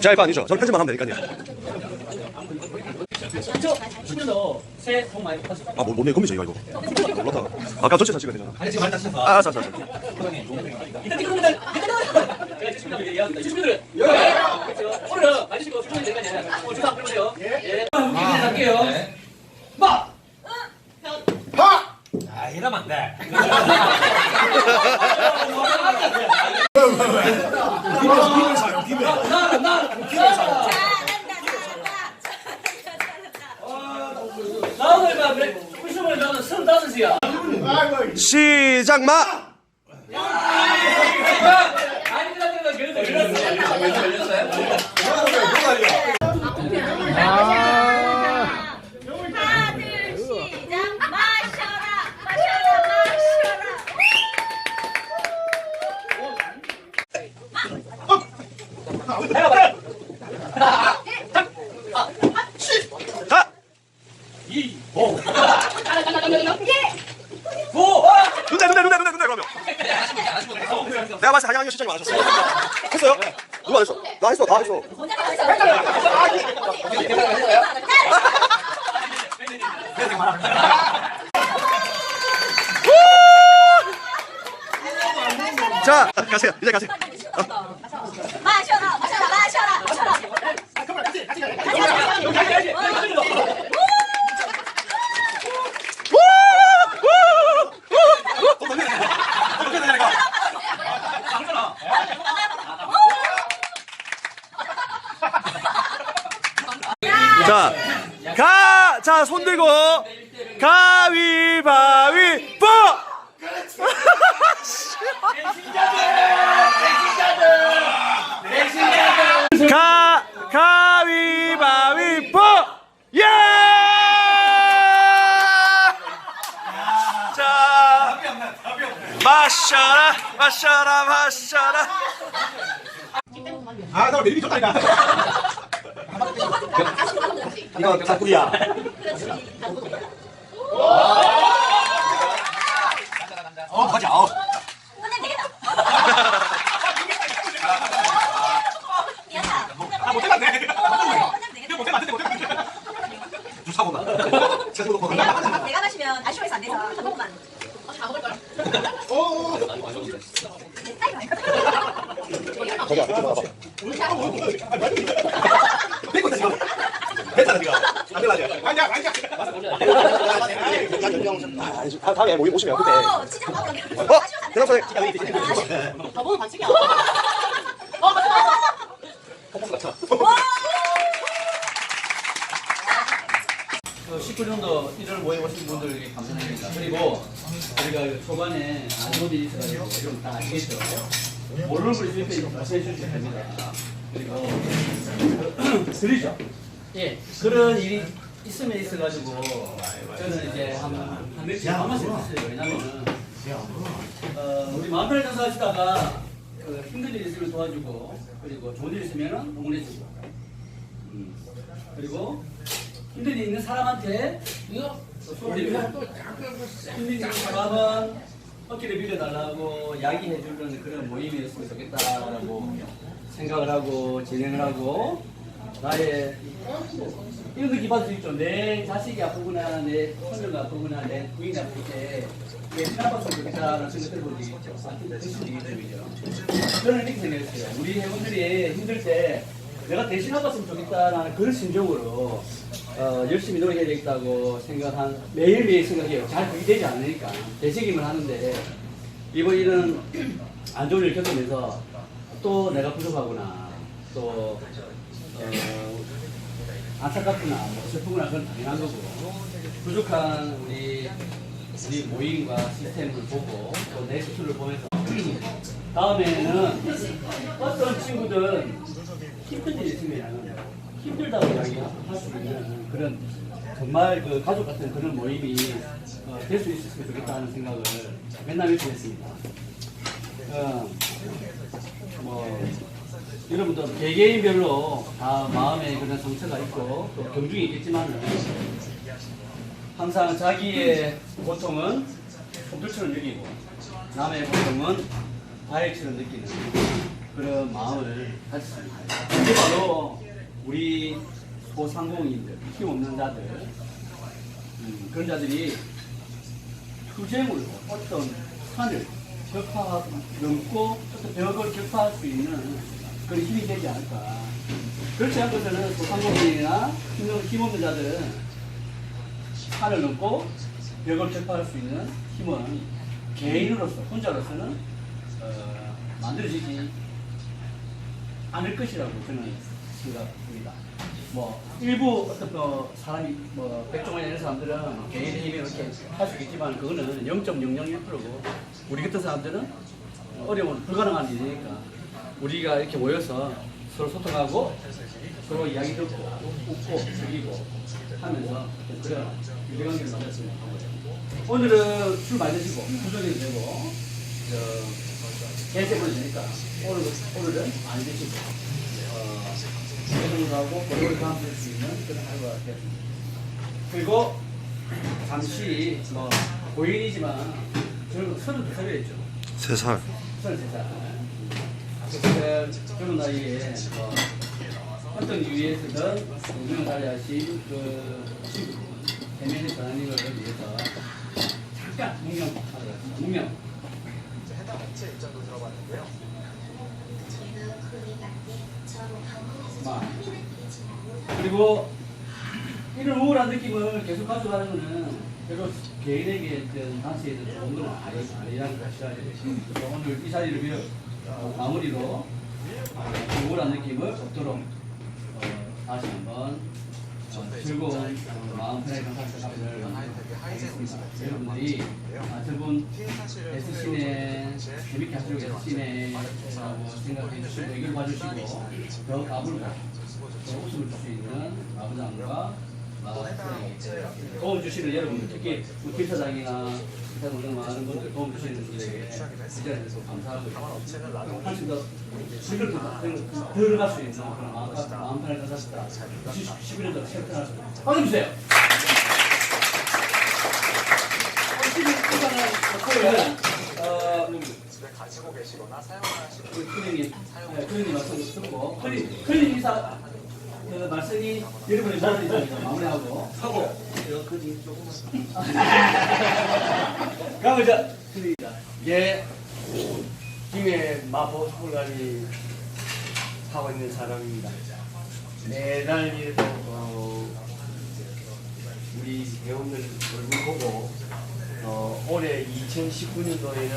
자, 이거 아니죠. 저는 편집만 하면 되니까요. 새해 복 많이 받으세요. 아, 뭐, 뭔데 겁니죠, 이거, 이거. 몰랐다. 아까 전체 사진가 되잖아. 아니 지금 많이 다셨어. 아, 알았어, 알았어. 알았어. 일단 제가 그렇죠. 오늘은. 오늘 주사. 예. 아. 마. 아 이러면 안 돼. 나라 나라. 나 오늘 봐 그래. 나는 서른다섯이야. 시작 마! 아니 그러니까 그래도 그랬어. 하나 둘 시작 마셔라 마셔라 마셔라 가! 고. 눈대, 눈대, 눈대, 눈대, 눈대, 그러면. 내가 봤을 때 한양현 시장님 안 하셨어요. 했어요? 누가 안 했어? 나 했어, 다 했어. 자, 가세요. 이제 가세요. 마셔라 마셔라 마셔라 마셔라 자, 가! 자, 손 들고. 가위바위보! 가! 가위바위보! 예! 자, 마셔라, 마셔라, 마셔라. 아, 나 내리기 좋다니까. 이거 자꾸야. 어, 가자. 어. 혼내면 되겠다 미안하다 아, 못해봤네. 혼내면 되겠다 못해봤네, 못해봤네. 주사 보나. 제대로 보나. 내가 내가 마시면 아쉬워서 안 돼서 한 번만 어, 다 먹을 걸 저기 앞에 좀 와봐. 뺏고 지금. 괜찮아, 니가. 안 될라지. 아니야, 아니야. 다- 다음에 모임 오시면 그때. 어 진짜 먹으러 어? 대답선에 저보고 반칙이야 그 19년도 1월 모에 오신 분들에게 감사드립니다. 그리고 그 초반에 안 좋은 일이 있어가지고 이런 다 아시겠죠? 모르는 분이 주입해 말씀해 주시면 됩니다. 그리고 들리죠? 예, 그런 일이 있으면 있어가지고 저는 이제 한, 한 며칠 한 번씩 했어요. 왜냐면은 어, 우리 마음편을 장사하시다가 그 힘든 일 있으면 도와주고 그리고 좋은 일 있으면 응원해주고. 음. 그리고 힘든 일 있는 사람한테 또 소리를 힘든 일 있는 사람은 어깨를 빌려달라고 이야기해주는 그런 모임이었으면 좋겠다라고 생각을 하고 진행을 하고 나의 이런 느낌 받을 수 있죠. 내 자식이 아프거나 내 손녀가 아프거나 내 부인이 아플 때 내 편아팠으면 좋겠다라는 생각을 볼수 있죠. 대신 얘기 때문이죠. 저는 이렇게 생각했어요. 우리 회원들이 힘들 때 내가 대신 아팠으면 좋겠다라는 그런 심정으로 어, 열심히 노력해야 되겠다고 생각한 매일매일 생각해요. 잘 그게 되지 않으니까 대책임을 하는데 이번 일은 안 좋은 일 겪으면서 또 내가 부족하구나 또 어, 안타깝구나. 뭐 슬프구나 그건 당연한 거고. 부족한 우리 우리 모임과 시스템을 보고 또내 스스로를 보면서 다음에는 어떤 친구들은 힘든 일이 있으면 힘들다고 이야기할 수 있는 그런 정말 그 가족 같은 그런 모임이 어, 될수 있었으면 좋겠다는 생각을 맨날 이렇게 했습니다. 어, 뭐 여러분도 개개인별로 다 마음에 그런 상처가 있고 또 경중이 있겠지만은 항상 자기의 고통은 손들처럼 여기고 남의 고통은 바위처럼 느끼는 그런 마음을 가졌습니다. 이게 바로 우리 소상공인들, 힘없는 자들, 음, 그런 자들이 투쟁으로 어떤 산을 격파 넘고 어떤 벽을 격파할 수 있는 그런 힘이 되지 않을까. 그렇지 않고서는 소상공인이나 힘- 힘없는 자들은 산을 넘고 벽을 격파할 수 있는 힘은 개인으로서 혼자로서는 어, 만들어지지 않을 것이라고 저는 생각합니다. 뭐 일부 어떤 뭐 사람이 뭐 백종원 이런 사람들은 개인의 힘이 이렇게 할 수 있겠지만 그거는 0.001%고 우리 같은 사람들은 어려운 불가능한 일이니까 우리가 이렇게 모여서 서로 소통하고 서로 이야기 듣고 웃고 즐기고 하면서 그런 유대관계를 만들었으면 하고요. 오늘은 술 많이 드시고 부족해도 되고 저 개세분이 되니까 오늘 오늘은 안 드시고 어, 개성도 하고 고려를 감을 수 있는 그런 하루가 되었습니다. 그리고 잠시 뭐 고인이지만 저는 서른두 살이었죠. 세 살. 서른 세 살. 그때 젊은 나이에 뭐 어떤 이유에서든 운명을 달리하신 그 친구 대면의 전환님을 위해서 잠깐 묵명 하러 갔습니다. 묵명. 막. 그리고 이런 우울한 느낌을 계속 가져가는 거는 별로 개인에게 어떤 당시에는 좋은 건 아니, 아니라는 그래서 오늘 이 자리를 빌어 어, 마무리로 어, 그 우울한 느낌을 없도록 어, 다시 한번 어, 즐거운 어, 마음 편하게 하겠습니다. 여러분들이 아, 저분 SC네 재밌게 하시려고 SC네 생각해 주시고 의견 봐주시고 더 가불고 더 웃음을 줄 수 있는 아버지과 도움 주시는 여러분들 특히 우리 김사장이나 기타 등등 많은 분들 도움 주시는 분들에게 이 자리에서 감사하고 한층 더 즐겁게 들어갈 수 있는 그런 마음, 편을 가졌다 11년도 실천할 수 있는 박수 주세요 어, 가지고 계시거나 사용하시는 네, 클리님 말씀 듣고 클리 클리님 인사 그 말씀이 여러분의 인사드리자 마무리하고 하고 이제 클리입니다. 예, 김해 마포 스쿨관이 하고 있는 사람입니다. 매달 어, 우리 배우들 얼굴 보고 어, 올해 2019년도에는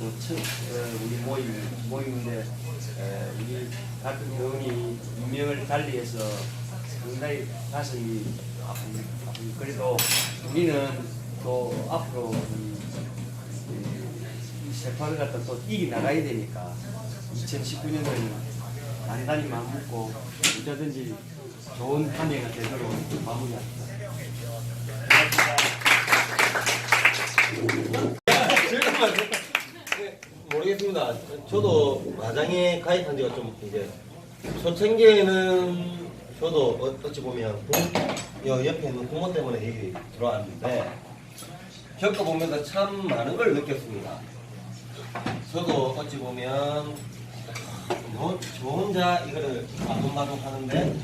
어, 첫, 어, 우리 모임, 모임인데 에, 우리 같은 배우이 유명을 달리해서 상당히 가슴이 그래도 우리는 또 앞으로 이, 이 세파를 갖다 또 이기 나가야 되니까 2019년도에는 단단히 마음 먹고 언제든지 좋은 한 해가 되도록 마무리합니다. 모르겠습니다. 저도 마장에 가입한 지가 좀 이제 초창기에는 저도 어- 어찌 보면 부- 여 옆에 있는 부모 때문에 여기 들어왔는데 겪어보면서 참 많은 걸 느꼈습니다. 저도 어찌 보면 뭐, 저 혼자 이거를 마동마동 하는데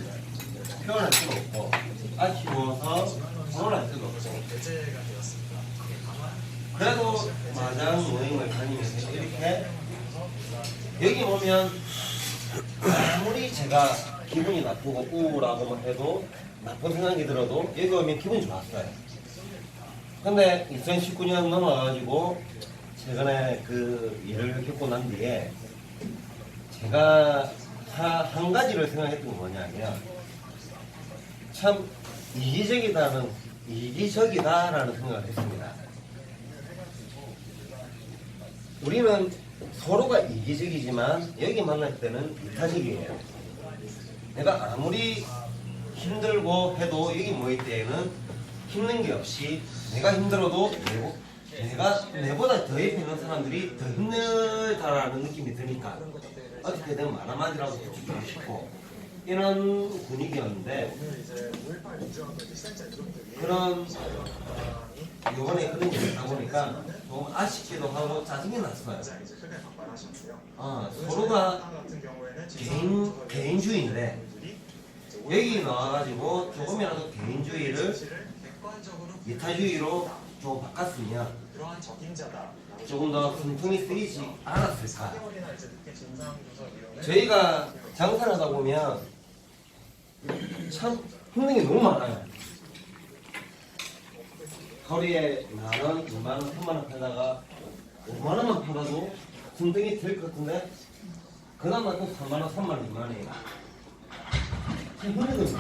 표현할 수가 없고 아쉬워서 토론할 수가 없고 그래도 마장 모임을 다니면서 이렇게 여기 오면 아무리 제가 기분이 나쁘고 우울하고 해도 나쁜 생각이 들어도 여기 오면 기분이 좋았어요. 근데 2019년 넘어가지고 최근에 그 일을 겪고 난 뒤에 제가 하- 한 가지를 생각했던 게 뭐냐면 참 이기적이다는 이기적이다라는 생각을 했습니다. 우리는 서로가 이기적이지만 여기 만날 때는 이타적이에요. 내가 아무리 힘들고 해도 여기 모일 때에는 힘든 게 없이 내가 힘들어도 내고 내가 내보다 더 옆에 있는 사람들이 더 힘들다라는 느낌이 드니까 어떻게 되면 말 한마디라도 해주고 싶고 이런 분위기였는데 그런 요번에 그런 일이 있다 보니까 좀 아쉽기도 하고 짜증이 났어요. 아, 서로가 개인, 개인주의인데 여기 나와가지고 조금이라도 개인주의를 이타주의로 좀 바꿨으면 조금 더 숨통이 쓰이지 않았을까. 저희가 장사를 하다 보면 참 힘든 게 너무 많아요. 하루에 만 원, 이만 원, 삼만 원 팔다가 오만 원만 팔아도 군등이 될 것 같은데 그나마 또 3만 원, 3만 원, 2만 원이에요. 참 힘들거든요.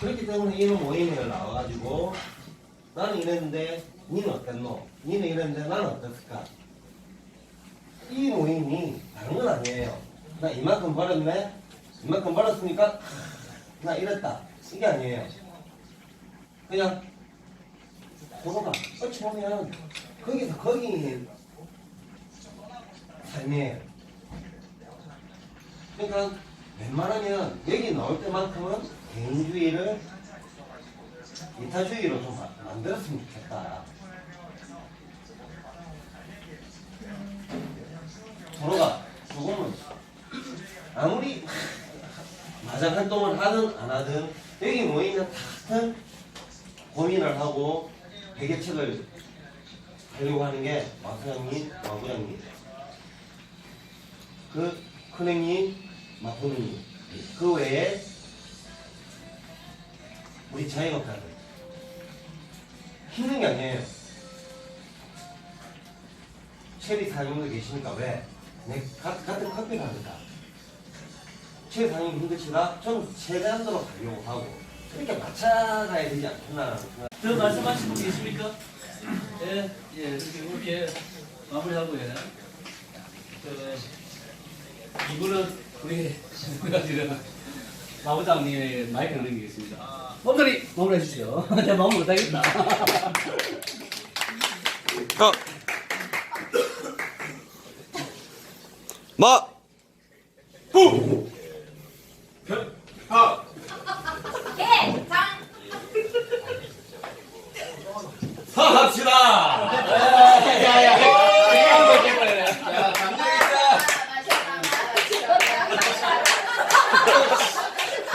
그렇기 때문에 이런 모임에 나와가지고 나는 이랬는데 니는 어땠노? 니는 이랬는데 나는 어땠을까? 이 모임이 다른 건 아니에요. 나 이만큼 벌었네? 이만큼 벌었으니까 나 이랬다. 이게 아니에요. 그냥 서로가 어찌 보면 거기서 거기 삶이에요. 그러니까 웬만하면 여기 나올 때만큼은 개인주의를 이타주의로 좀 마- 만들었으면 좋겠다. 서로가 조금은 아무리 마장 활동을 하든 안 하든 여기 모이면 같은 고민을 하고 해결책을 하려고 하는 게 마사장님, 마부장님, 그 큰행님, 마포누님, 그 외에 우리 자영업자들 힘든 게 아니에요. 체리 사장님도 계시니까 왜? 내 가- 같은 커피를 하니까 체리 사장님 힘드시다? 저는 최대한으로 가려고 하고 그렇게 맞춰가야 되지 생각. 더 말씀하신 분 계십니까? 예, 예, 이렇게 이렇게 마무리하고 예. 그 이분은 우리 우리가 지금 마부장님의 마이크 넘기겠습니다. 마부장님 마무리 해 주시죠. 내가 마무리 못하겠다. 자. 마. 후. 개, 장.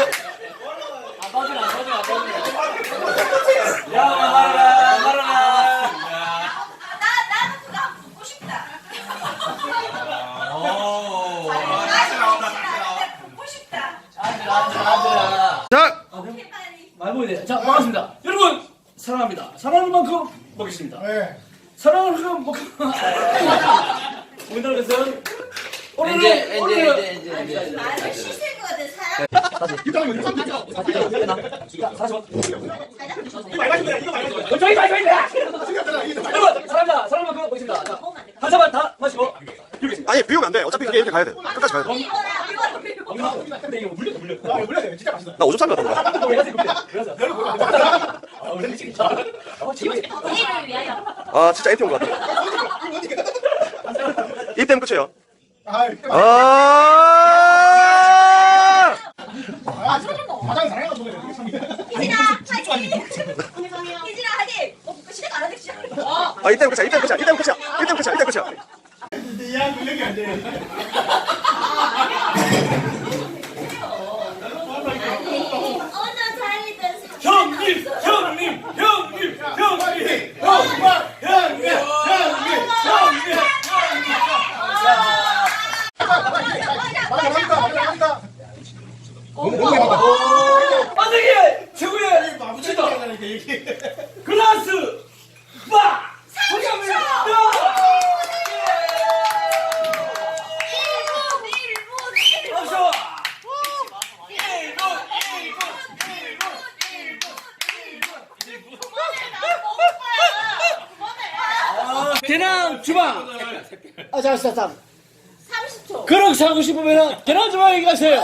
아, 빠지라, 빠지라, 빠지라. 야, 말아라, 말아라. 나, 나는 그거 한번 듣고 싶다. 오. 나 듣고 싶다. 아들, 아들, 아들. 자. 돼. 자, 반갑습니다. 여러분, 사랑합니다. 사랑하는 만큼 먹겠습니다. 사랑하는 만큼 먹. 오늘은 오늘은 이제, 이제, 오늘은 이제, 이제, 이제. 말을 씻을 것 같은 사람. 저기 저기 저기 여러분 사랑합니다 사랑하는 만큼 먹겠습니다 자, 한 잔만 다 마시고 비우겠습니다 아니 비우면 안 돼. 어차피 이게 이렇게 가야 돼. 끝까지 가야 돼. 이거나 이거. 근데 이거 물려 물려 나 오줌. 그래서 그래서 아 우리 미치겠다 어 지금 위하여. 아 진짜 온것 같아. 이 때문에 끝이에요. 아. 파이팅. 희진아, 하디. 어, 그 시작 안 하네, 시작. 어. 아, 이 때문에 끝이야. 이 때문에 끝이야. 이 때문에 끝이야. 이 때문에 끝이야. 이 때문에 끝이야. 아니, 주방. 아, 잠깐, 잠. 30초. 그렇게 사고 싶으면 계란 주방에 가세요.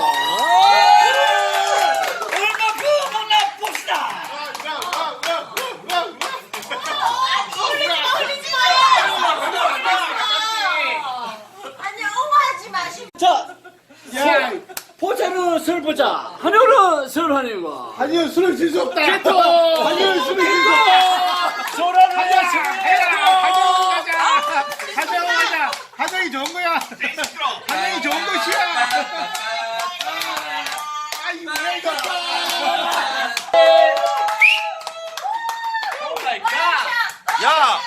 술 보자. 한효는 술 한효고. 아니요 술을 질 수 없다. 개토. 아니요 술을 질 수 없다. 소라는 야, 해라. 한영이 좋은 거야. 한영이 좋은 것이야. 아이 뭐야 이거. 야!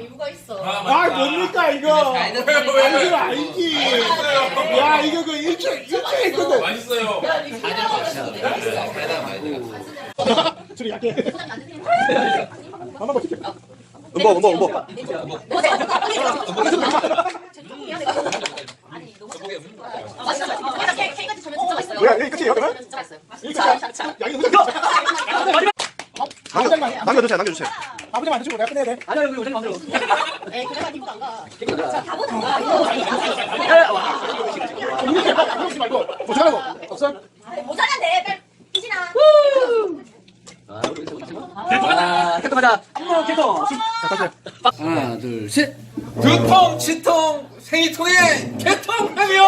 이유가 있어. 아 뭡니까 이거? 이거 아니지. 야 이거 그 일주일 일주일 했거든. 맛있어요. 야, 니 피자가 술이 약해. 하나만 케이크까지 저면 진짜 맛있어요. 뭐야, 여기 끝이에요, 그러면? 끝이야. 야 이거 무슨 남겨, 남겨주세요, 남겨주세요. 아버지한테 주고 내가 끝내야 돼. 아니야, 우리 만들어. 에이, 그래가 니보안 가. 자, 가보든가. 먹지 말고. 뭐 잘하고. 없어? 모자란데, 빨리. 이진아. 아, 깔끔하다. 한번 개통. 하나, 둘, 셋. 두통, 치통, 생리통에 개통하면!